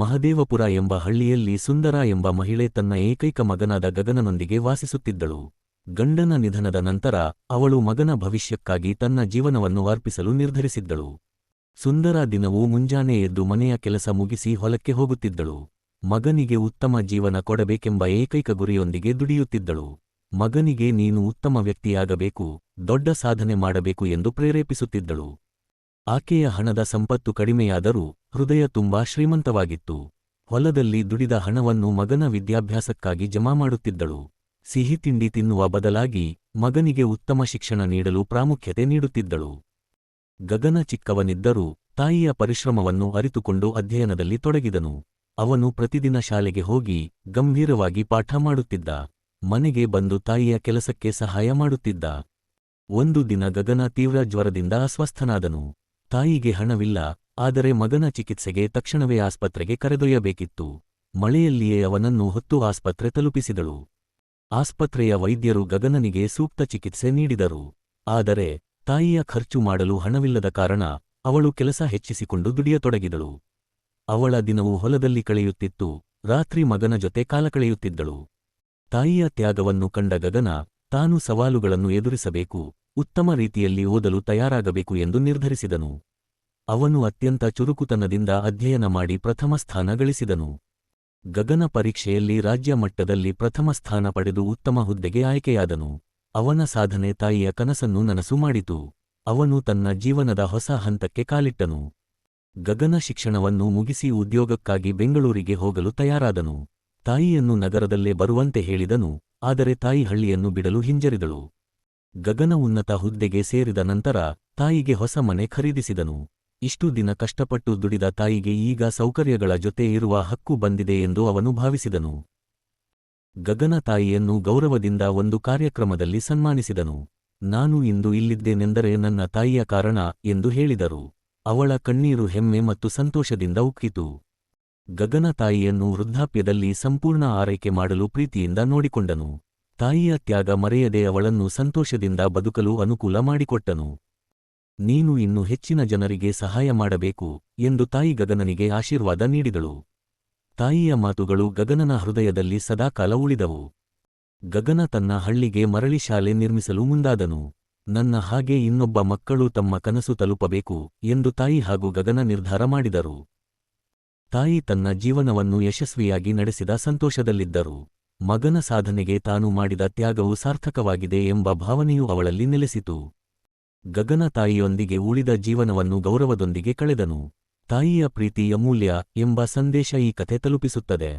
ಮಹದೇವಪುರ ಎಂಬ ಹಳ್ಳಿಯಲ್ಲಿ ಸುಂದರ ಎಂಬ ಮಹಿಳೆ ತನ್ನ ಏಕೈಕ ಮಗನಾದ ಗಗನನೊಂದಿಗೆ ವಾಸಿಸುತ್ತಿದ್ದಳು. ಗಂಡನ ನಿಧನದ ನಂತರ ಅವಳು ಮಗನ ಭವಿಷ್ಯಕ್ಕಾಗಿ ತನ್ನ ಜೀವನವನ್ನು ಅರ್ಪಿಸಲು ನಿರ್ಧರಿಸಿದ್ದಳು. ಸುಂದರ ದಿನವೂ ಮುಂಜಾನೆ ಎದ್ದು ಮನೆಯ ಕೆಲಸ ಮುಗಿಸಿ ಹೊಲಕ್ಕೆ ಹೋಗುತ್ತಿದ್ದಳು. ಮಗನಿಗೆ ಉತ್ತಮ ಜೀವನ ಕೊಡಬೇಕೆಂಬ ಏಕೈಕ ಗುರಿಯೊಂದಿಗೆ ದುಡಿಯುತ್ತಿದ್ದಳು. ಮಗನಿಗೆ ನೀನು ಉತ್ತಮ ವ್ಯಕ್ತಿಯಾಗಬೇಕು, ದೊಡ್ಡ ಸಾಧನೆ ಮಾಡಬೇಕು ಎಂದು ಪ್ರೇರೇಪಿಸುತ್ತಿದ್ದಳು. ಆಕೆಯ ಹಣದ ಸಂಪತ್ತು ಕಡಿಮೆಯಾದರೂ ಹೃದಯ ತುಂಬಾ ಶ್ರೀಮಂತವಾಗಿತ್ತು. ಹೊಲದಲ್ಲಿ ದುಡಿದ ಹಣವನ್ನು ಮಗನ ವಿದ್ಯಾಭ್ಯಾಸಕ್ಕಾಗಿ ಜಮಾ ಮಾಡುತ್ತಿದ್ದಳು. ಸಿಹಿ ತಿಂಡಿ ತಿನ್ನುವ ಬದಲಾಗಿ ಮಗನಿಗೆ ಉತ್ತಮ ಶಿಕ್ಷಣ ನೀಡಲು ಪ್ರಾಮುಖ್ಯತೆ ನೀಡುತ್ತಿದ್ದಳು. ಗಗನ ಚಿಕ್ಕವನಿದ್ದರೂ ತಾಯಿಯ ಪರಿಶ್ರಮವನ್ನು ಅರಿತುಕೊಂಡು ಅಧ್ಯಯನದಲ್ಲಿ ತೊಡಗಿದನು. ಅವನು ಪ್ರತಿದಿನ ಶಾಲೆಗೆ ಹೋಗಿ ಗಂಭೀರವಾಗಿ ಪಾಠ ಮಾಡುತ್ತಿದ್ದ. ಮನೆಗೆ ಬಂದು ತಾಯಿಯ ಕೆಲಸಕ್ಕೆ ಸಹಾಯ ಮಾಡುತ್ತಿದ್ದ. ಒಂದು ದಿನ ಗಗನ ತೀವ್ರ ಜ್ವರದಿಂದ ಅಸ್ವಸ್ಥನಾದನು. ತಾಯಿಗೆ ಹಣವಿಲ್ಲ, ಆದರೆ ಮಗನ ಚಿಕಿತ್ಸೆಗೆ ತಕ್ಷಣವೇ ಆಸ್ಪತ್ರೆಗೆ ಕರೆದೊಯ್ಯಬೇಕಿತ್ತು. ಮಳೆಯಲ್ಲಿಯೇ ಅವನನ್ನು ಹೊತ್ತು ಆಸ್ಪತ್ರೆ ತಲುಪಿಸಿದಳು. ಆಸ್ಪತ್ರೆಯ ವೈದ್ಯರು ಗಗನನಿಗೆ ಸೂಕ್ತ ಚಿಕಿತ್ಸೆ ನೀಡಿದರು. ಆದರೆ, ತಾಯಿಯ ಖರ್ಚು ಮಾಡಲು ಹಣವಿಲ್ಲದ ಕಾರಣ ಅವಳು ಕೆಲಸ ಹೆಚ್ಚಿಸಿಕೊಂಡು ದುಡಿಯತೊಡಗಿದಳು. ಅವಳ ದಿನವು ಹೊಲದಲ್ಲಿ ಕಳೆಯುತ್ತಿತ್ತು, ರಾತ್ರಿ ಮಗನ ಜೊತೆ ಕಾಲ ಕಳೆಯುತ್ತಿದ್ದಳು. ತಾಯಿಯ ತ್ಯಾಗವನ್ನು ಕಂಡ ಗಗನ ತಾನು ಸವಾಲುಗಳನ್ನು ಎದುರಿಸಬೇಕು ಉತ್ತಮ ರೀತಿಯಲ್ಲಿ ಓದಲು ತಯಾರಾಗಬೇಕು ಎಂದು ನಿರ್ಧರಿಸಿದನು. ಅವನು ಅತ್ಯಂತ ಚುರುಕುತನದಿಂದ ಅಧ್ಯಯನ ಮಾಡಿ ಪ್ರಥಮ ಸ್ಥಾನ ಗಳಿಸಿದನು. ಗಗನ ಪರೀಕ್ಷೆಯಲ್ಲಿ ರಾಜ್ಯ ಮಟ್ಟದಲ್ಲಿ ಪ್ರಥಮ ಸ್ಥಾನ ಪಡೆದು ಉತ್ತಮ ಹುದ್ದೆಗೆ ಆಯ್ಕೆಯಾದನು. ಅವನ ಸಾಧನೆ ತಾಯಿಯ ಕನಸನ್ನು ನನಸು ಮಾಡಿತು. ಅವನು ತನ್ನ ಜೀವನದ ಹೊಸ ಹಂತಕ್ಕೆ ಕಾಲಿಟ್ಟನು. ಗಗನ ಶಿಕ್ಷಣವನ್ನು ಮುಗಿಸಿ ಉದ್ಯೋಗಕ್ಕಾಗಿ ಬೆಂಗಳೂರಿಗೆ ಹೋಗಲು ತಯಾರಾದನು. ತಾಯಿಯನ್ನು ನಗರದಲ್ಲೇ ಬರುವಂತೆ ಹೇಳಿದನು, ಆದರೆ ತಾಯಿ ಹಳ್ಳಿಯನ್ನು ಬಿಡಲು ಹಿಂಜರಿದಳು. ಗಗನ ಉನ್ನತ ಹುದ್ದೆಗೆ ಸೇರಿದ ನಂತರ ತಾಯಿಗೆ ಹೊಸ ಮನೆ ಖರೀದಿಸಿದನು. ಇಷ್ಟು ದಿನ ಕಷ್ಟಪಟ್ಟು ದುಡಿದ ತಾಯಿಗೆ ಈಗ ಸೌಕರ್ಯಗಳ ಜೊತೆ ಇರುವ ಹಕ್ಕು ಬಂದಿದೆ ಎಂದು ಅವನು ಭಾವಿಸಿದನು. ಗಗನ ತಾಯಿಯನ್ನು ಗೌರವದಿಂದ ಒಂದು ಕಾರ್ಯಕ್ರಮದಲ್ಲಿ ಸನ್ಮಾನಿಸಿದನು. ನಾನು ಇಂದು ಇಲ್ಲಿದ್ದೇನೆಂದರೆ ನನ್ನ ತಾಯಿಯ ಕಾರಣ ಎಂದು ಹೇಳಿದರು. ಅವಳ ಕಣ್ಣೀರು ಹೆಮ್ಮೆ ಮತ್ತು ಸಂತೋಷದಿಂದ ಉಕ್ಕಿತು. ಗಗನ ತಾಯಿಯನ್ನು ವೃದ್ಧಾಪ್ಯದಲ್ಲಿ ಸಂಪೂರ್ಣ ಆರೈಕೆ ಮಾಡಲು ಪ್ರೀತಿಯಿಂದ ನೋಡಿಕೊಂಡನು. ತಾಯಿಯ ತ್ಯಾಗ ಮರೆಯದೆ ಅವಳನ್ನು ಸಂತೋಷದಿಂದ ಬದುಕಲು ಅನುಕೂಲ ಮಾಡಿಕೊಟ್ಟನು. ನೀನು ಇನ್ನು ಹೆಚ್ಚಿನ ಜನರಿಗೆ ಸಹಾಯ ಮಾಡಬೇಕು ಎಂದು ತಾಯಿ ಗಗನನಿಗೆ ಆಶೀರ್ವಾದ ನೀಡಿದಳು. ತಾಯಿಯ ಮಾತುಗಳು ಗಗನನ ಹೃದಯದಲ್ಲಿ ಸದಾಕಾಲ ಉಳಿದವು. ಗಗನ ತನ್ನ ಹಳ್ಳಿಗೆ ಮರಳಿ ಶಾಲೆ ನಿರ್ಮಿಸಲು ಮುಂದಾದನು. ನನ್ನ ಹಾಗೆ ಇನ್ನೊಬ್ಬ ಮಕ್ಕಳು ತಮ್ಮ ಕನಸು ತಲುಪಬೇಕು ಎಂದು ತಾಯಿ ಹಾಗೂ ಗಗನ ನಿರ್ಧಾರ ಮಾಡಿದರು. ತಾಯಿ ತನ್ನ ಜೀವನವನ್ನು ಯಶಸ್ವಿಯಾಗಿ ನಡೆಸಿದ ಸಂತೋಷದಲ್ಲಿದ್ದರು. ಮಗನ ಸಾಧನೆಗೆ ತಾನು ಮಾಡಿದ ತ್ಯಾಗವು ಸಾರ್ಥಕವಾಗಿದೆ ಎಂಬ ಭಾವನೆಯು ಅವಳಲ್ಲಿ ನೆಲೆಸಿತು. ಗಗನ ತಾಯಿಯೊಂದಿಗೆ ಉಳಿದ ಜೀವನವನ್ನು ಗೌರವದೊಂದಿಗೆ ಕಳೆದನು. ತಾಯಿಯ ಪ್ರೀತಿಯ ಮೂಲ್ಯ ಎಂಬ ಸಂದೇಶ ಈ ಕಥೆ ತಲುಪಿಸುತ್ತದೆ.